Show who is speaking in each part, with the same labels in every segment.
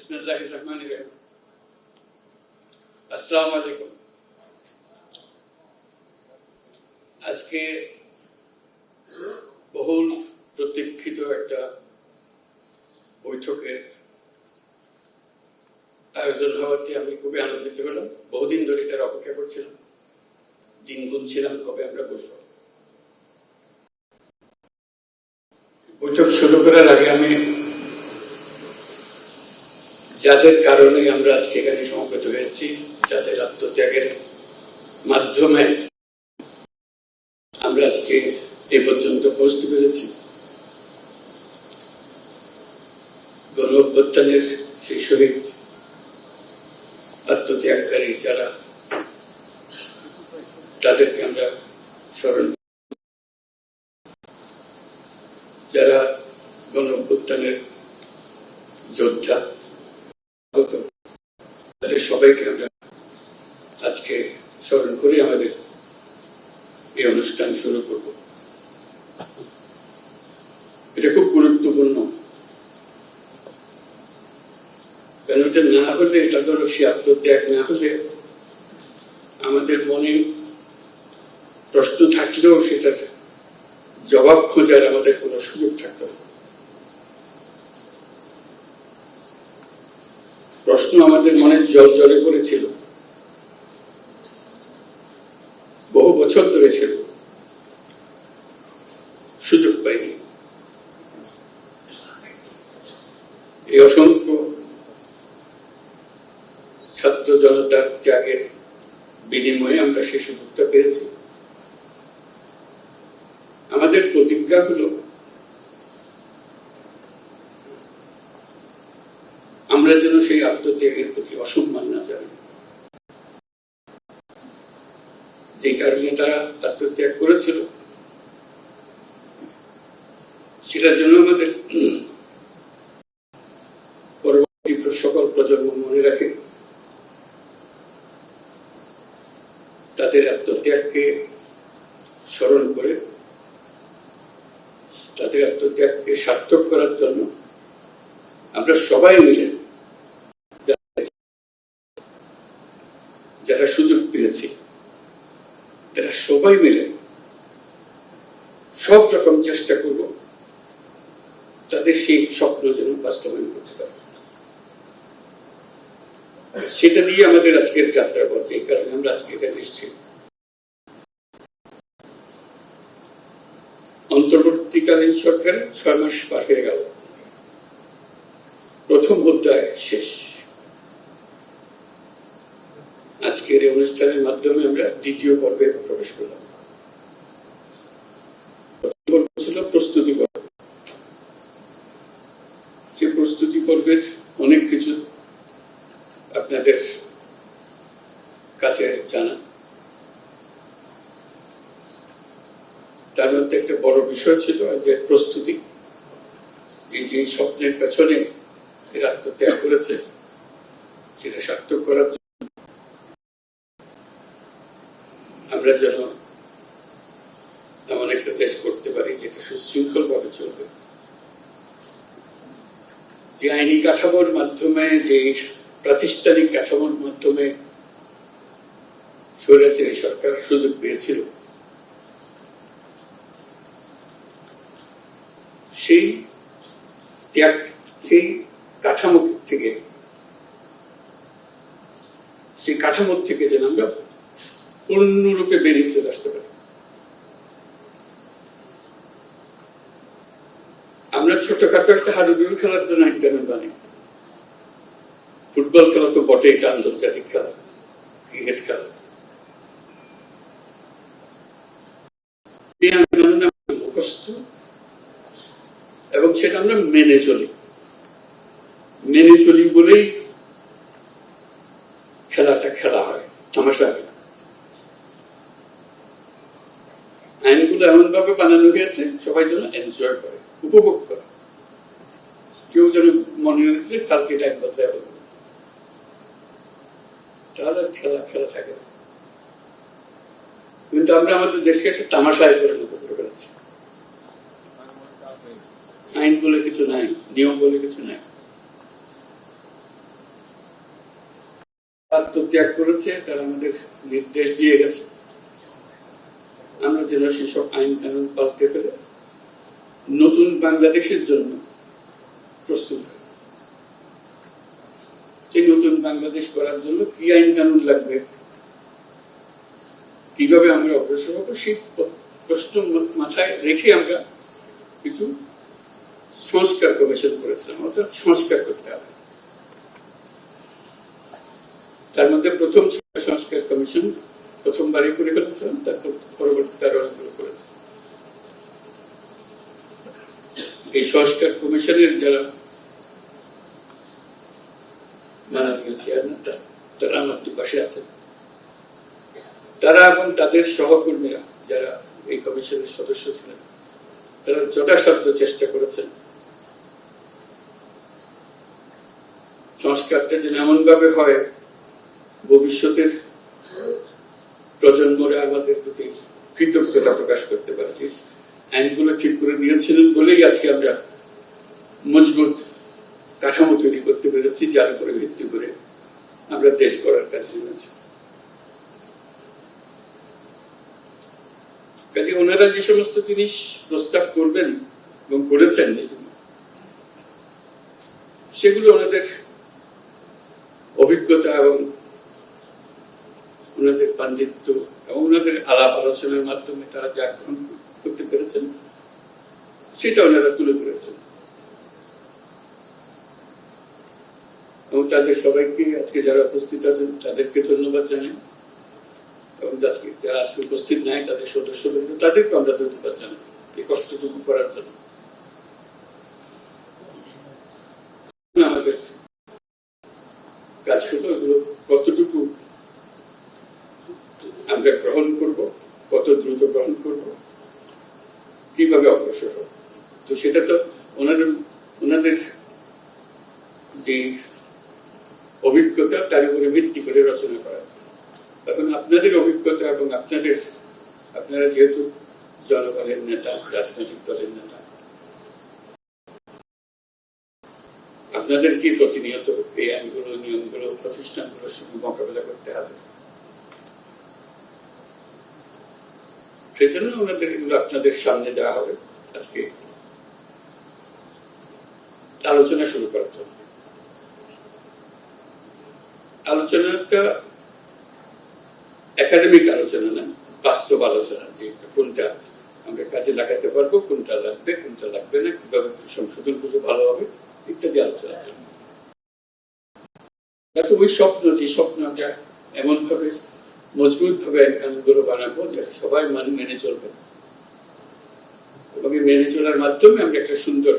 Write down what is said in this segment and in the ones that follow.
Speaker 1: বিসমিল্লাহ রহমান রহিম। আসসালামু আজকে বহুল প্রতীক্ষিত একটা বৈঠকের আয়োজন হওয়াতে আমি খুবই আনন্দিত হলাম। বহুদিন ধরে এটার অপেক্ষা করছিলাম। দিন গুনছিলাম কবে আমরা বসবো। বৈঠক শুরু করার আগে আমি যাদের কারণে আমরা আজকে এখানে সমবেত হয়েছি, যাদের আত্মত্যাগের মাধ্যমে আমরা আজকে এ পর্যন্ত পৌঁছতে পেরেছি। গণ অভ্যুত্থানের সেই শহীদ আত্মত্যাগকারী যারা, তাদেরকে আমরা স্মরণ যারা গণ অভ্যুত্থানের যোদ্ধা হতো তাদের সবাইকে আমরা আজকে স্মরণ করে, আমাদের এই অনুষ্ঠান শুরু করব। এটা খুব গুরুত্বপূর্ণ। কারণ এটা না হলে, এটা ধরো সে আত্মত্যাগ না হলে আমাদের মনে প্রশ্ন থাকলেও সেটার জবাব খোঁজার আমাদের কোনো সুযোগ থাকতো না। প্রশ্ন আমাদের মনে জল জলে করেছিল বহু বছর ধরে ছিল। সুযোগ পাইনি। এই অসংখ্য ছাত্র জনতার ত্যাগের বিনিময়ে আমরা সেই সুযোগটা পেয়েছি। আমাদের প্রতিজ্ঞা হলো আমরা যেন আত্মত্যাগের প্রতি অসম্মান না জানি যে কারণে তারা আত্মত্যাগ করেছিল। সেটার জন্য আমাদের পরবর্তী সকল প্রজন্ম মনে রাখে। তাদের আত্মত্যাগকে স্মরণ করে, তাদের আত্মত্যাগকে সার্থক করার জন্য আমরা সবাই মিলে যারা সুযোগ পেয়েছি তারা সবাই মিলে সব রকম চেষ্টা করব তাদের সেই স্বপ্ন যেন বাস্তবায়ন করতে পারে। সেটা দিয়ে আমাদের আজকের যাত্রা পথ এই কারণে আমরা আজকে এখানে এসেছি। অন্তর্বর্তীকালীন সরকারের ছয় মাস পার হয়ে গেল। প্রথম অধ্যায় শেষ। আজকের এই অনুষ্ঠানের মাধ্যমে আমরা দ্বিতীয় পর্বে প্রবেশ করলাম। প্রস্তুতি পর্ব। সেই প্রস্তুতি পর্বের অনেক কিছু আপনাদের কাছে জানা। তার মধ্যে একটা বড় বিষয় ছিল যে প্রস্তুতি, এই যে স্বপ্নের পেছনে এর আত্মত্যাগ করেছে সেটা সার্থক করার জন্য আমরা যেন এমন একটা দেশ করতে পারি যেটা সুশৃঙ্খল ভাবে চলবে যে আইনি কাঠামোর মাধ্যমে যে প্রাতিষ্ঠানিক কাঠামোর মাধ্যমে স্বৈরাচারী সরকার সুযোগ পেয়েছিল। সেই ত্যাগ, সেই কাঠামো থেকে, সেই কাঠামো থেকে যেন আমরা পূর্ণরূপে বেরিয়ে চলে আসতে পারি। আমরা ছোটখাটো একটা হাডুডুডু খেলার জন্য ইন্টারনেট বানাই। ফুটবল খেলা তো বটে এটা আন্তর্জাতিক খেলা, ক্রিকেট খেলা এবং সেটা আমরা মেনে চলি মেনে চলি বলেই খেলাটা খেলা হয়, তামাশা। আইনগুলো এমন ভাবে বানানো হয়েছে, সবাই যেন এনজয় করে, উপভোগ করে কেউ যেন মনে হয়েছে কালকে এটা দেওয়া হবে। তাহলে খেলা খেলা থাকে। কিন্তু আমরা আমাদের একটা তামাশায় পরিণত করে ফেলেছি। আইন বলে কিছু নাই, নিয়ম বলে কিছু নাই। আত্মত্যাগ করেছে, তারা আমাদের নির্দেশ দিয়ে গেছে। আমরা যেন সেসব আইন কানুন পাল্টে ফেলে নতুন বাংলাদেশের জন্য প্রস্তুত সেই নতুন বাংলাদেশ করার জন্য কি আইন কানুন লাগবে। কীভাবে আমরা অগ্রসর হব সেই প্রশ্ন মাথায় রেখে আমরা কিছু সংস্কার কমিশন করেছিলাম, অর্থাৎ সংস্কার করতে হবে। তার মধ্যে প্রথম সংস্কার কমিশন, প্রথমবারই করে ফেলেছিলাম, তারপর পরবর্তী তার অনেকগুলো করেছে। এই সংস্কার কমিশনের যারা মাননীয় চেয়ারম্যান তা- তারা আমার দুপাশে আছেন তারা এবং তাদের সহকর্মীরা যারা এই কমিশনের সদস্য ছিলেন, তারা যথাসাধ্য চেষ্টা করেছেন। সংস্কারটা যেন এমন ভাবে হয়, ভবিষ্যতের প্রজন্মরা আমাদের প্রতি কৃতজ্ঞতা প্রকাশ করতে পারে। আইনগুলো ঠিক করে নিয়েছিলেন বলেই আজকে আমরা মজবুত কাঠামো তৈরি করতে পেরেছি, যার উপরে ভিত্তি করে আমরা দেশ করার কাজে নেমেছি কাজে ওনারা যে সমস্ত জিনিস প্রস্তাব করবেন এবং করেছেন, সেগুলো ওনাদের অভিজ্ঞতা এবং ওনাদের পাণ্ডিত্য এবং ওনাদের আলাপ আলোচনার মাধ্যমে তারা যা গ্রহণ করতে পেরেছেন, সেটা ওনারা তুলে ধরেছেন। এবং তাদের সবাইকে আজকে যারা উপস্থিত আছেন, তাদেরকে ধন্যবাদ জানাই। এবং যারা আজকে উপস্থিত নাই, তাদের সদস্যবৃন্দ তাদেরকে আমরা ধন্যবাদ জানাই। এই কষ্টটুকু করার জন্য আমাদের কাজ হলো এগুলো কতটুকু আমরা গ্রহণ করব কত দ্রুত গ্রহণ করব কীভাবে অগ্রসর হব তো সেটা তো ওনাদের ওনাদের যে অভিজ্ঞতা তার উপরে ভিত্তি করে রচনা করা এখন আপনাদের অভিজ্ঞতা এবং আপনাদের আপনারা যেহেতু জনগণের নেতা রাজনৈতিক দলের নেতা আপনাদেরকে প্রতিনিয়ত এই আইনগুলো নিয়মগুলো প্রতিষ্ঠানগুলোর সঙ্গে মোকাবেলা করতে হবে সেজন্য ওনাদের এগুলো আপনাদের সামনে দেওয়া হবে আজকে আলোচনা শুরু করার জন্য আলোচনাটা একাডেমিক আলোচনা না, বাস্তব আলোচনা যে কোনটা আমরা কাজে লাগাতে পারব, কোনটা লাগবে কোনটা লাগবে না, কীভাবে সংশোধন করলে ভালো হবে, ইত্যাদি আলোচনা তো ওই স্বপ্ন, যে স্বপ্ন আমরা এমন ভাবে মজবুত ভাবে আইনগুলো বানাবো যাতে সবাই মানে মেনে চলবে। এবং মেনে চলার মাধ্যমে আমরা একটা সুন্দর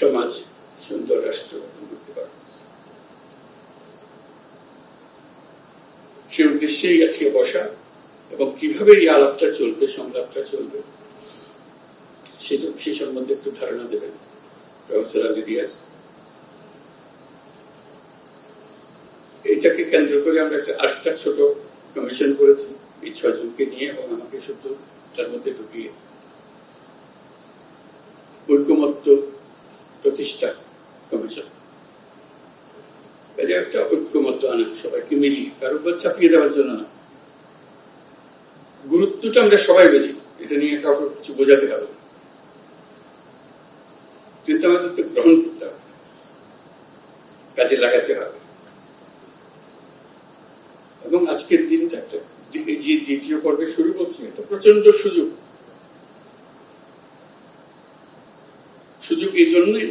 Speaker 1: সমাজ, সুন্দর রাষ্ট্র গঠন করতে পারব সে উদ্দেশ্যেই আজকে বসা এবং কীভাবে এই আলাপটা চলবে, সংলাপটা চলবে, সে সম্বন্ধে একটু ধারণা দেবেন, প্রফেসর এইটাকে কেন্দ্র করে আমরা একটা আটটা ছোট কমিশন করেছি, এই ছজনকে নিয়ে এবং আমাকে শুধু তার মধ্যে ঢুকিয়ে। ঐক্যমত্য প্রতিষ্ঠা কমিশন একটা ঐক্যমত্য সবাইকে মিলিয়ে কারও উপর চাপিয়ে দেওয়ার জন্য না। গুরুত্বটা আমরা সবাই বুঝি, এটা নিয়ে কাউকে কিছু বোঝাতে হবে না। কিন্তু আমাদের তো গ্রহণ করতে হবে, কাজে লাগাতে হবে। এবং আজকের দিনটা একটা যে দ্বিতীয় পর্বে শুরু করছি এটা প্রচণ্ড সুযোগ। সুযোগ এই জন্যই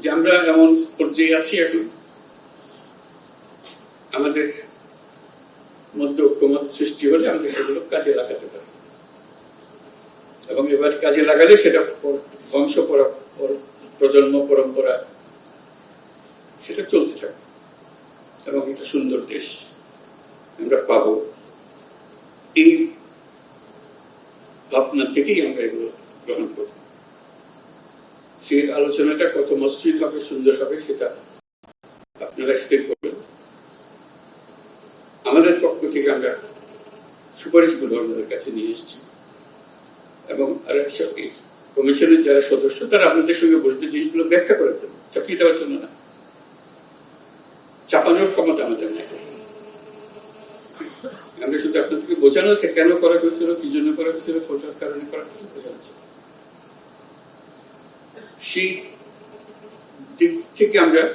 Speaker 1: যে আমরা এমন পর্যায়ে আছি এখন। আমাদের মধ্যে ঐক্যমত সৃষ্টি হলে আমরা সেগুলো কাজে লাগাতে পারি। এবং এবার কাজে লাগালে সেটা বংশ প্রজন্ম পরম্পরা, সেটা চলতে থাকে এবং একটা সুন্দর দেশ আমরা পাব। এই ভাবনা থেকেই আমরা এগুলো গ্রহণ করব। সেই আলোচনাটা কত মসৃণ হবে, সুন্দর হবে, সেটা আপনারা স্থির করবেন আমাদের পক্ষ থেকে আমরা সুপারিশগুলো আপনাদের কাছে নিয়ে এসেছি। এবং এই কমিশনের যারা সদস্য, তারা আপনাদের সঙ্গে বসবে জিনিসগুলো ব্যাখ্যা করেছেন। চাপিয়ে দেওয়ার জন্য না। চাপা ক্ষমতা আমাদের নেই। আমরা শুধু আপনাদেরকে বোঝানো হচ্ছে কেন করা হয়েছিল, কি জন্য করা হয়েছিল কোটার কারণে করা হয়েছিল বোঝানো। সেই দিক থেকে আমরা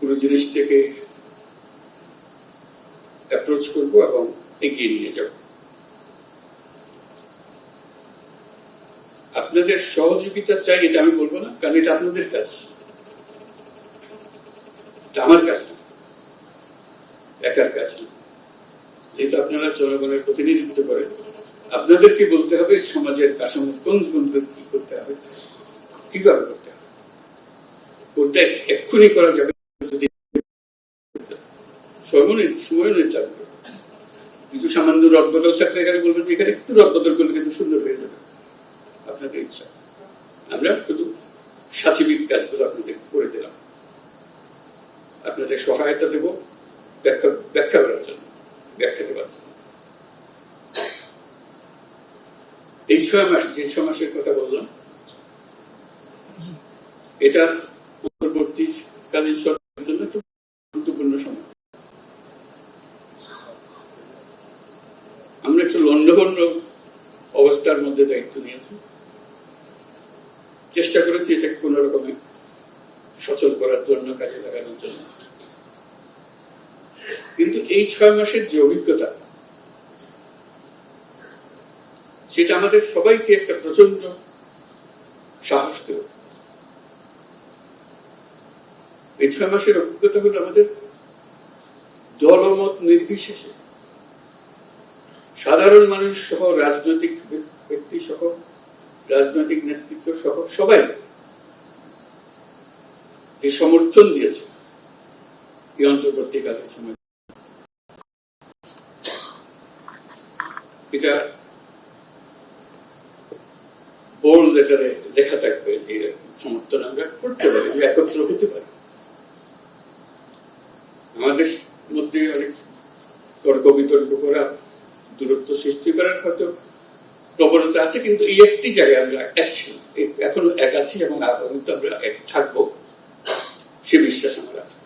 Speaker 1: পুরো জিনিসটাকে অ্যাপ্রোচ করব এবং এগিয়ে নিয়ে যাব আপনাদের সহযোগিতা চাই, এটা আমি বলব না, কারণ এটা আপনাদের কাজ। আমার কাজ না, একার কাজ না। যেহেতু আপনারা জনগণের প্রতিনিধিত্ব করেন, আপনাদেরকে বলতে হবে সমাজের কাঠামো কোন কোন কি করতে হবে, কীভাবে করতে হবে। কোনটা এক্ষুনি করা যাবে যদি সময় নির্ধারণ কিছু সামান্য রদবদল থাকলে এখানে বলবেন যে এখানে একটু রদবদল করলে কিন্তু সুন্দর হয়ে যাবে। আপনাদের ইচ্ছা। আমরা শুধু সাচিবিক কাজগুলো আপনাদের করে দিলাম। আপনাদের সহায়তা দেব, ব্যাখ্যা ব্যাখ্যা করার জন্য, ব্যাখ্যা দেওয়ার এই ছয় মাস, যে ছয় মাসের কথা বললাম, এটা পরবর্তীকালীন সরকারের জন্য খুব গুরুত্বপূর্ণ সময় আমরা লন্ডভন্ড অবস্থার মধ্যে দায়িত্ব নিয়েছি। চেষ্টা করেছি এটাকে কোন রকমে সচল করার জন্য, কাজে লাগানোর জন্য। কিন্তু এই ছয় মাসের যে অভিজ্ঞতা, সেটা আমাদের সবাইকে একটা প্রচণ্ড সাহস দেব। এই ছয় মাসের অভিজ্ঞতা হলো আমাদের দলমত নির্বিশেষে সাধারণ মানুষ সহ, রাজনৈতিক ব্যক্তি সহ, রাজনৈতিক নেতৃত্ব সহ সবাই যে সমর্থন দিয়েছে এই অন্তর্বর্তীকালের সময়। এটা বোল্ড লেটারে লেখা থাকবে যে সমর্থন আমরা করতে পারি একত্র হতে পারি। আমাদের মধ্যে অনেক তর্ক বিতর্ক করা দূরত্ব সৃষ্টি করার হয়তো প্রবণতা আছে, কিন্তু এই একটি জায়গায় আমরা ছিলাম। এখনও এক আছি এবং আগামীতে আমরা এক থাকব, সে বিশ্বাস আমার আছে।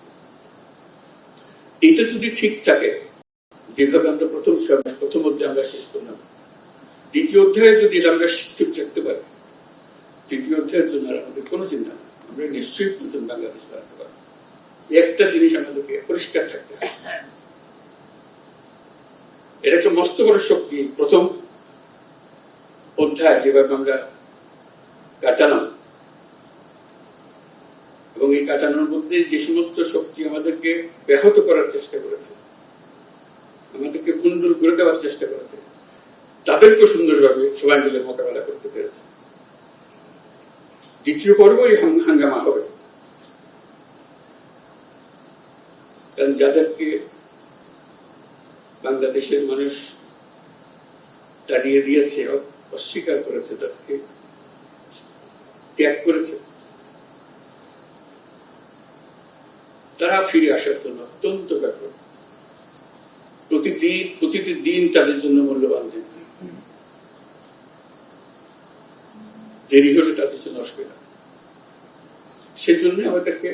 Speaker 1: এইটা যদি ঠিক থাকে, যেভাবে আমরা প্রথম প্রথম অধ্যায় আমরা শেষ করলাম, দ্বিতীয় অধ্যায়ে যদি আমরা ঠিক রাখতে পারি, তৃতীয় অধ্যায়ের জন্য আমাদের কোনো চিন্তা নেই। আমরা নিশ্চয়ই নতুন বাংলাদেশ বানাতে পারব একটা জিনিস আমাদেরকে পরিষ্কার থাকতে হবে। এটা একটা মস্ত বড় শক্তি। প্রথম অধ্যায় যেভাবে আমরা কাটালাম এবং এই কাটানোর মধ্যে যে সমস্ত শক্তি আমাদেরকে ব্যাহত করার চেষ্টা করেছে, আমাদেরকে কুণ্ডুল করে দেওয়ার চেষ্টা করেছে তাদেরকে সুন্দরভাবে সবাই মিলে মোকাবেলা করতে পেরেছে। দ্বিতীয় পর্ব এই হাঙ্গামা হবে। কারণ যাদেরকে বাংলাদেশের মানুষ তাড়িয়ে দিয়েছে, অস্বীকার করেছে তাদেরকে, ত্যাগ করেছে। তারা ফিরে আসার জন্য অত্যন্ত ব্যাপক প্রতিদিন, প্রতিটি দিন তাদের জন্য মূল্যবান দিন। দেরি হলে তাদের জন্য অসুবিধা। সেজন্য আমাদেরকে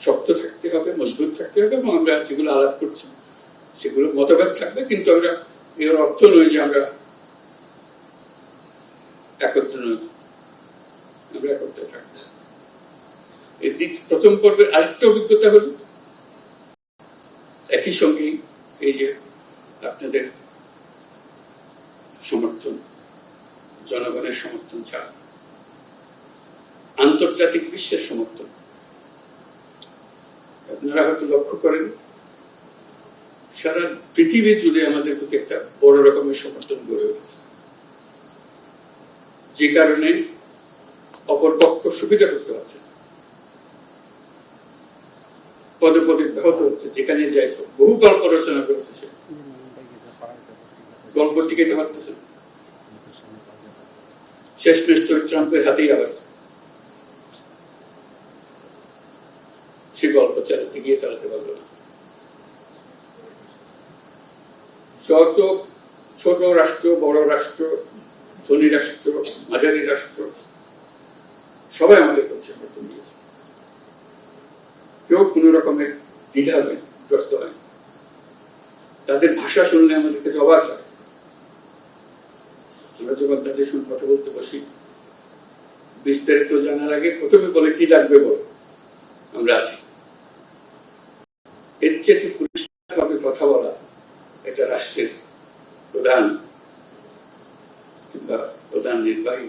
Speaker 1: শক্ত থাকতে হবে, মজবুত থাকতে হবে এবং আমরা যেগুলো আলাপ করছি সেগুলো মতভেদ থাকবে, কিন্তু আমরা এর অর্থ নয় যে আমরা একত্র নই। আমরা একত্রে থাকব। দিক, প্রথম পর্বের আরেকটা অভিজ্ঞতা হল, একই সঙ্গে এই যে আপনাদের সমর্থন, জনগণের সমর্থন ছাড়া, আন্তর্জাতিক বিশ্বের সমর্থন। আপনারা হয়তো লক্ষ্য করেন সারা পৃথিবী জুড়ে আমাদের প্রতি একটা বড় রকমের সমর্থন গড়ে উঠেছে। যে কারণে অপর পক্ষ সুবিধা করতে পারছে পদে পদে ব্যাহত হচ্ছে, যেখানে যাই বহু গল্প রচনা করেছে সে। গল্প টিকাইতে পারতেছে শেষ নিশ্চয় ট্রাম্পের হাতেই আবার। সে গল্প চালাতে গিয়ে চালাতে পারল না। যত ছোট রাষ্ট্র, বড় রাষ্ট্র, ধনী রাষ্ট্র, মাঝারি রাষ্ট্র। সবাই আমাদের করছে কেউ কোন রকমের দ্বিধা হয় গ্রস্ত হয় তাদের ভাষা শুনলে আমাদের কাছে অবাক হয়। আমরা যখন তাদের সঙ্গে কথা বলতে বসি, বিস্তারিত জানার আগে প্রথমে বলে কি লাগবে বলো আমরা আছি এর চেয়ে পরিষ্কারভাবে কথা বলা এটা রাষ্ট্রের প্রধান কিংবা প্রধান নির্বাহী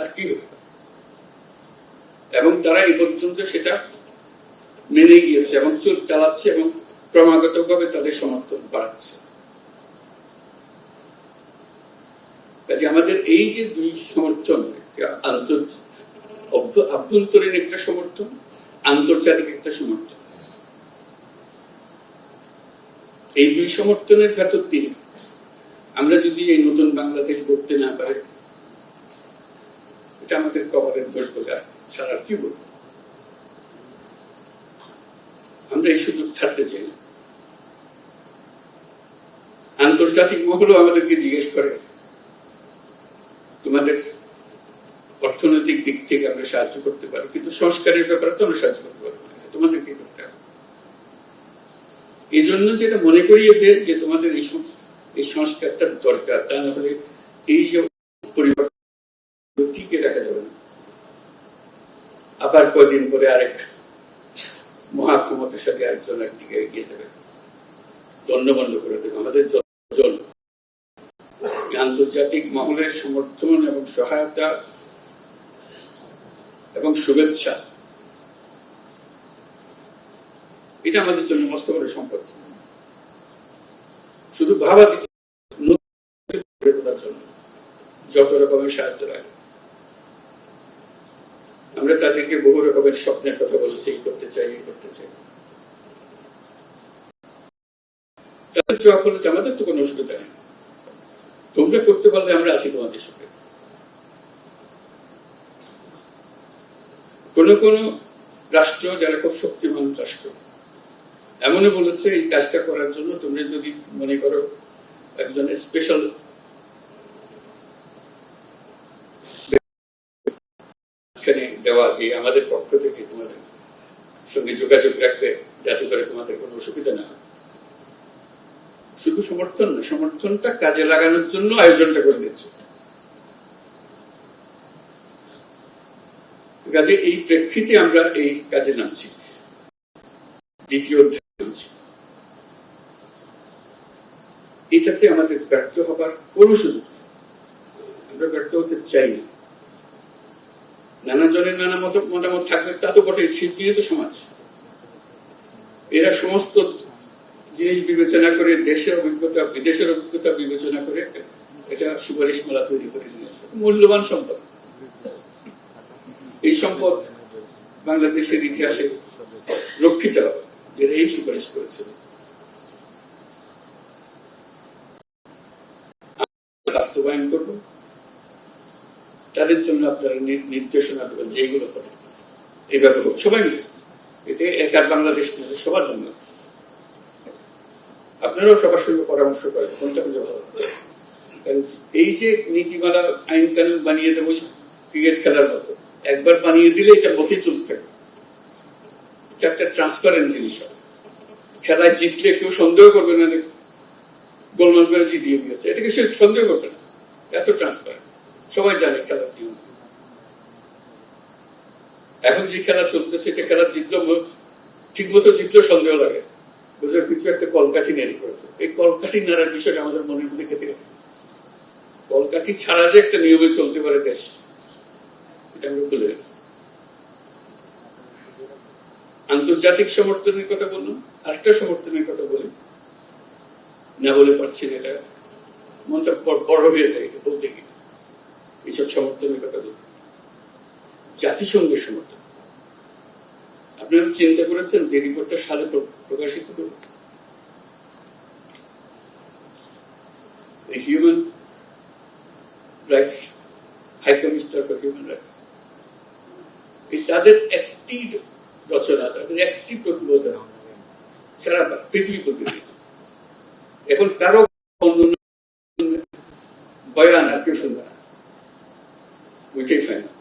Speaker 1: আর কি হবে এবং তারা এই পর্যন্ত সেটা মেনে গিয়েছে এবং চোখ চালাচ্ছে এবং ক্রমাগতভাবে তাদের সমর্থন বাড়াচ্ছে। কাজে আমাদের এই যে দুই সমর্থন আভ্যন্তরীণ একটা সমর্থন, আন্তর্জাতিক একটা সমর্থন। এই দুই সমর্থনের ভেতর দিয়ে আমরা যদি এই নতুন বাংলাদেশ গড়তে না পারি, এটা আমাদের কবরের দোষ বোঝা ছাড়া কি বলব আমরা এই সুযোগ ছাড়তে চাই না। আন্তর্জাতিক মহলও আমাদেরকে জিজ্ঞেস করে, তোমাদের অর্থনৈতিক দিক থেকে আমরা সাহায্য করতে পারি, কিন্তু সংস্কারের ব্যাপারে তো আমরা সাহায্য করতে পারব না। তোমাদের কি করতে হবে? এই জন্য যেটা মনে করিয়ে দেয় যে তোমাদের এই এই সংস্কারটা দরকার, তা না হলে এই যে পরিবর্তন, টিকে রাখা যাবে না। আবার কয়দিন পরে আরেক মহাক্ষমতাশালী একজন একদিকে এগিয়ে যাবে। দণ্ড বন্ধ করে দেবে। আমাদের যতজন আন্তর্জাতিক মহলের সমর্থন এবং সহায়তা এবং শুভেচ্ছা। এটা আমাদের জন্য মস্ত বড় সম্পদ। শুধু ভাবা দিচ্ছে করে যত রকমের সাহায্য লাগে। আমরা তাদেরকে বহু রকমের স্বপ্নের কথা বলেছি, করতে চাই করতে চাই। তাদের জবাব হলো যে আমাদের তো কোনো অসুবিধা নেই। তোমরা করতে পারলে আমরা আছি তোমাদের সাথে। কোন কোন রাষ্ট্র যারা খুব শক্তিমান রাষ্ট্র, এমনও বলেছে এই কাজটা করার জন্য তোমরা যদি মনে করো একজন স্পেশাল এখানে দেওয়া আমাদের পক্ষ থেকে তোমাদের সঙ্গে যোগাযোগ রাখবে যাতে করে তোমাদের কোনো অসুবিধা না শুধু সমর্থন না সমর্থনটা কাজে লাগানোর জন্য আয়োজনটা করে দিচ্ছে। কাজে এই প্রেক্ষিতে আমরা এই কাজে নামছি। দ্বিতীয় অধ্যায় নামছি এটাতে আমাদের ব্যর্থ হবার কোনো সুযোগ আমরা ব্যর্থ হতে চাই না। নানা জনের নানা মত মতামত থাকবে তা তো বটে শিল্পীয় তো সমাজ। এরা সমস্ত জিনিস বিবেচনা করে, দেশের অভিজ্ঞতা, বিদেশের অভিজ্ঞতা বিবেচনা করে এটা সুপারিশ মালা তৈরি করে নিয়েছে মূল্যবান সম্পদ। এই সম্পদ বাংলাদেশের ইতিহাসে রক্ষিত যেটা এই সুপারিশ করেছিল আমরা বাস্তবায়ন করব তাদের জন্য আপনারা নি- নির্দেশনা দেবেন যে এইগুলো করে এই ব্যাপারে সবাই মিলে। এটা একার বাংলাদেশ নয় সবার জন্য। আপনারাও সবার সঙ্গে পরামর্শ করেন, কোনটা খুঁজে ভালো এই যে নীতিমালা আইন কানুন বানিয়ে দেবো ক্রিকেট খেলার মতো, একবার বানিয়ে দিলে এটা মতি চলতে থাকে এটা একটা ট্রান্সপারেন্ট জিনিস হবে। খেলায় জিতলে কেউ সন্দেহ করবে না গোলমাল করে জিতিয়ে দিয়েছে। এটাকে সে সন্দেহ করবে না। এত ট্রান্সপারেন্ট সবাই জানে খেলার নিয়ম এখন যে খেলা চলতেছে, এটা খেলা জিতলো ঠিক মতো জিতলেও সন্দেহ লাগে। বুঝলে কিছু একটা কলকাঠি নেড়ি করেছে। এই কলকাঠি নাড়ার বিষয়টা আমাদের মনের মধ্যে খেতে গেছে। কলকাঠি ছাড়া যে একটা নিয়মে চলতে পারে দেশ, এটা আমরা ভুলে গেছি। আন্তর্জাতিক সমর্থনের কথা বললাম, আরেকটা সমর্থনের কথা বলি। না বলে পারছি না এটা। মনটা বড়- হয়ে যায় বলতে গিয়ে। এইসব সমর্থনের কথা বলি জাতিসংঘের সমর্থন। আপনারা চিন্তা করেছেন যে রিপোর্টটা সালে প্র- প্রকাশিত করবে human rights high commissioner for human rights তাদের একটি রচনা, তাদের একটি প্রতিবেদন সারা পৃথিবী প্রতিনিধি এখন কারও বয়ান আর কেউ শুনবে ওইটাই ফাইনাল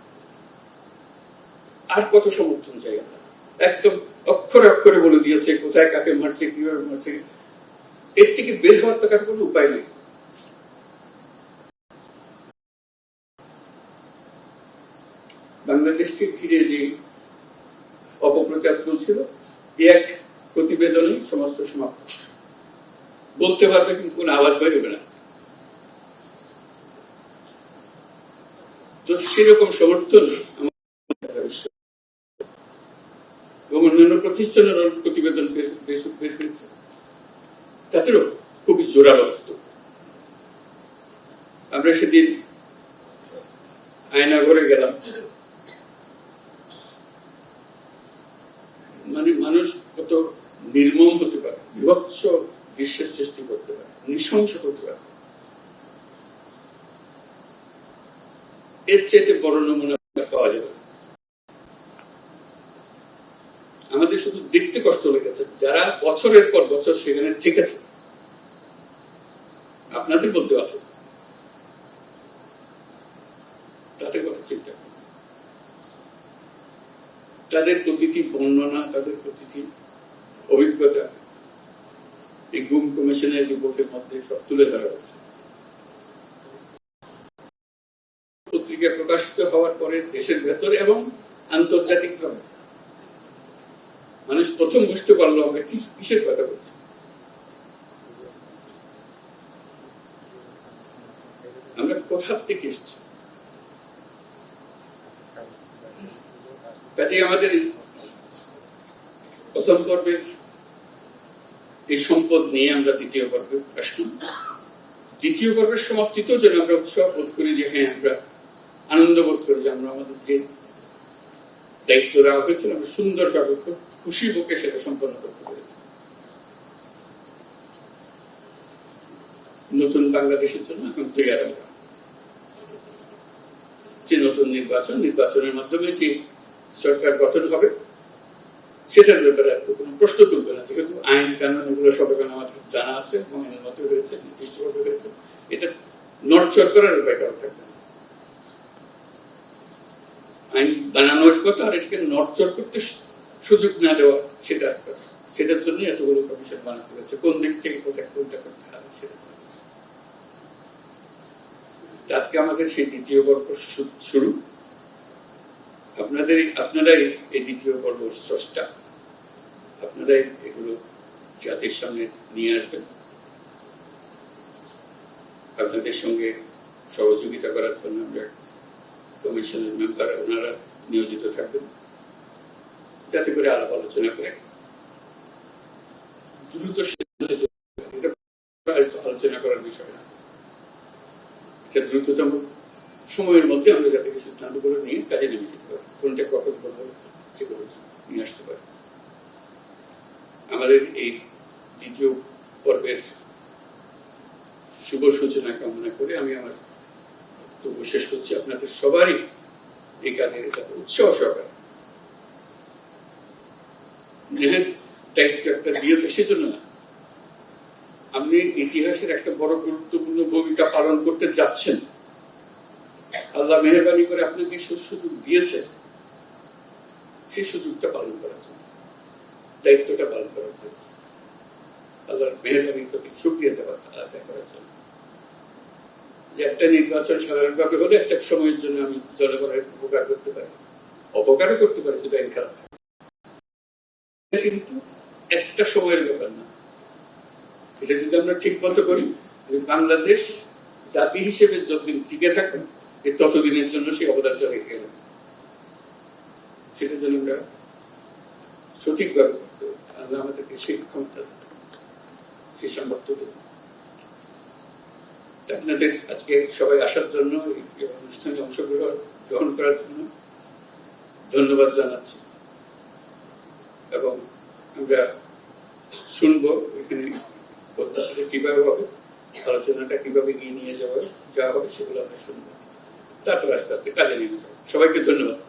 Speaker 1: আর কত সমর্থন চাই আমরা? একদম অক্ষরে অক্ষরে বলে দিয়েছে, কোথায় কাকে মারছে কীভাবে মারছে। এর থেকে বের হওয়ার তো কার কোনো উপায় নেই। বাংলাদেশকে ঘিরে যে অপপ্রচার চলছিল এক প্রতিবেদনই সমস্ত সমাপ্ত। বলতে পারবে কিন্তু কোনো আওয়াজ বেরোবে না তো সেরকম সমর্থন এবং অন্যান্য প্রতিষ্ঠানের প্রতিবেদন বের তাদেরও খুবই জোরালো। আমরা সেদিন আয়না ঘরে গেলাম মানে মানুষ কত নির্মম হতে পারে বিভৎস দৃশ্যের সৃষ্টি করতে পারে নৃশংস করতে পারে এর চেয়ে বড় নমুনা পাওয়া যাবে। আমাদের শুধু দেখতে কষ্ট লেগেছে। যারা বছরের পর বছর সেখানে ঠিক আছে আপনাদের মধ্যে আছে তাদের কথা চিন্তা করুন। তাদের প্রতিটি বর্ণনা তাদের প্রতিটি অভিজ্ঞতা এই গুম কমিশনের যুবকের মধ্যে সব তুলে ধরা হয়েছে পত্রিকা প্রকাশিত হওয়ার পরে দেশের ভেতরে এবং আন্তর্জাতিকভাবে মানুষ প্রথম বুঝতে পারল আমরা কি কিসের কথা বলছি আমরা কোথার থেকে এসেছি কাজে আমাদের প্রথম পর্বের এই সম্পদ নিয়ে আমরা দ্বিতীয় পর্বে আসলাম। দ্বিতীয় পর্বের সমাপ্তিতেও যেন আমরা উৎসব বোধ করি যে হ্যাঁ আমরা আনন্দ বোধ করি যে আমরা আমাদের যে দায়িত্ব দেওয়া হয়েছিল, আমরা সুন্দরভাবে খুব খুশি বুকে সেটা সম্পন্ন করতে পেরেছি। নতুন বাংলাদেশের জন্য এখন তৈরি যে নতুন নির্বাচন, নির্বাচনের মাধ্যমে যে সরকার গঠন হবে, সেটার ব্যাপারে আর কোনো প্রশ্ন তুলবে না। যেহেতু আইন কানুন এগুলো সব এখন আমাদের জানা আছে এবং এর মধ্যে রয়েছে নির্দিষ্টভাবে রয়েছে। এটা নড়চড় করার উপায় কারও থাকবে আইন বানানোর কথা আর এটাকে নড়চড় করতে সুযোগ না দেওয়া সেটা। সেটার জন্য এতগুলো কমিশন বানাতে হয়েছে। কোন দিক থেকে কোথায় কোনটা করতে হবে, সেটা আজকে আমাদের সেই দ্বিতীয় পর্ব শুরু। আপনাদের আপনারাই এই দ্বিতীয় পর্ব স্রষ্টা। আপনারাই এগুলো জাতির সামনে নিয়ে আসবেন। আপনাদের সঙ্গে সহযোগিতা করার জন্য আমরা কমিশনের মেম্বার ওনারা নিয়োজিত থাকবেন। যাতে করে আলাপ আলোচনা করে। দ্রুত আলোচনা করার বিষয় না। দ্রুততম সময়ের মধ্যে আমরা যাতে কিছু সিদ্ধান্তগুলো নিয়ে কাজে নেমে যেতে পারি। কোনটা কখন করব সেগুলো নিয়ে আসতে পারি। আমাদের এই দ্বিতীয় পর্বের শুভ সূচনা কামনা করে আমি আমার বক্তব্য শেষ করছি। আপনাদের সবারই এই কাজের যাতে উৎসাহ সহকারে। দায়িত্ব একটা দিয়েছে সেজন্য না। আপনি ইতিহাসের একটা বড় গুরুত্বপূর্ণ ভূমিকা পালন করতে যাচ্ছেন। আল্লাহ মেহরবানি করে আপনাকে সুযোগ দিয়েছে। সেই সুযোগটা পালন করার জন্য, দায়িত্বটা পালন করার জন্য। আল্লাহর মেহরবানির প্রতি শুক্রিয়া দেওয়া আদায় করার জন্য। যে একটা নির্বাচন সাধারণভাবে হলে একটা সময়ের জন্য আমি জনগণের উপকার করতে পারি, অপকারও করতে পারি খারাপ কিন্তু একটা সময়ের ব্যাপার না। এটা যদি আমরা ঠিক মতো করি বাংলাদেশ জাতি হিসেবে যতদিন টিকে থাকবে এর ততদিনের জন্য সেই অবদানটা রেখে গেল সেটার জন্য আমরা সঠিকভাবে আল্লাহ আমাদেরকে সেই ক্ষমতা, সেই সামর্থ্য দেন। আপনাদের আজকে সবাই আসার জন্য অনুষ্ঠানে অংশগ্রহণ, গ্রহণ করার জন্য ধন্যবাদ জানাচ্ছি এবং আমরা শুনব এখানে প্রত্যাশাটা কীভাবে হবে, আলোচনাটা কীভাবে এগিয়ে নিয়ে যাওয়া যা হবে সেগুলো আমরা শুনব। তারপর আস্তে আস্তে কাজে নিয়ে সবাইকে ধন্যবাদ।